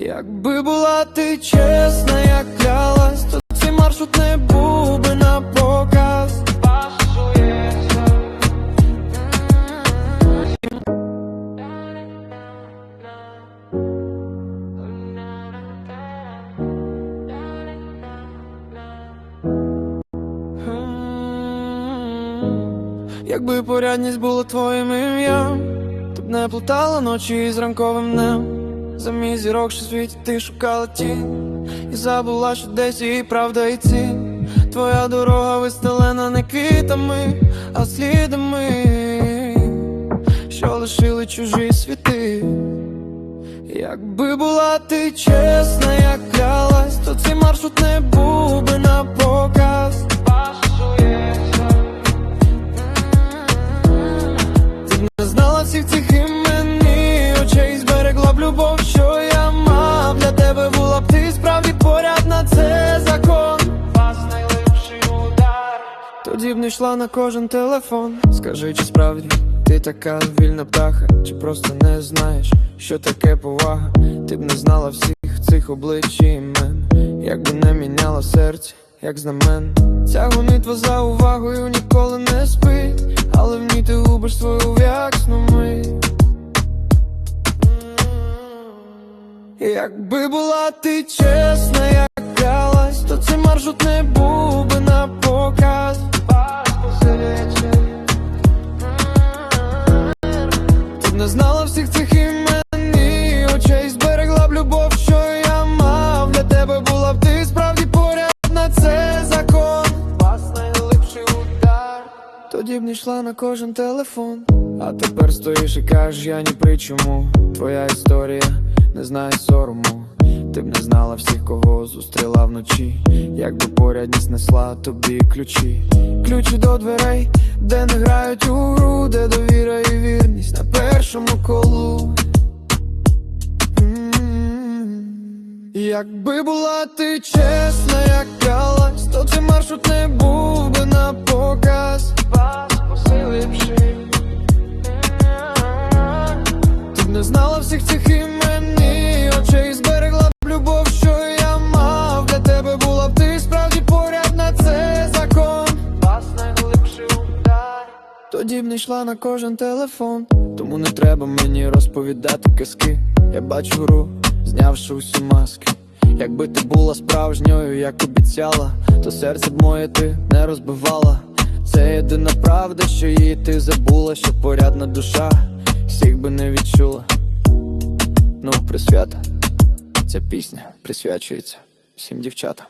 Якби була ти чесна, як клялась, то цей маршрут не був би на показ. Якби порядність була твоїм ім'ям, ти б не плутала ночі з ранковим днем. За мій зірок, що світі ти шукала тінь, і забула, що десь її правда і цінь. Твоя дорога вистелена не квітами, а слідами, що лишили чужі світи. Якби була ти чесна, як Тоді б не йшла на кожен телефон. Скажи, чи справді ти така вільна птаха, чи просто не знаєш, що таке повага? Ти б не знала всіх цих облич і імен, якби не міняла серце, як знамен. Ця гонитва за увагою ніколи не спить, але в ній ти губиш свою в'яксну мить. Якби була ти чесна, як клялась, то цей маршрут не був би не знала всіх цих імен і очей зберегла б любов, що я мав для тебе була б ти справді поряд на це закон. Вас найлипший удар. Тоді б не йшла на кожен телефон. А тепер стоїш і кажеш, я ні при чому. Твоя історія не знає сорому. Ти б не знала всіх, кого зустріла вночі. Якби порядність несла тобі ключі. Ключі до дверей, де не грають у гру, де довіра і вірність на першому колу. Якби була ти чесна, як калась, то цей маршрут не був би на показ. Вас посиливши. Ти б не знала всіх цих імен і очей зберегла Тоді б не йшла на кожен телефон. Тому не треба мені розповідати казки. Я бачу гру, знявши усі маски. Якби ти була справжньою, як обіцяла, то серце б моє ти не розбивала. Це єдина правда, що її ти забула, що порядна душа всіх би не відчула. Ну, присвята. Ця пісня присвячується всім дівчатам.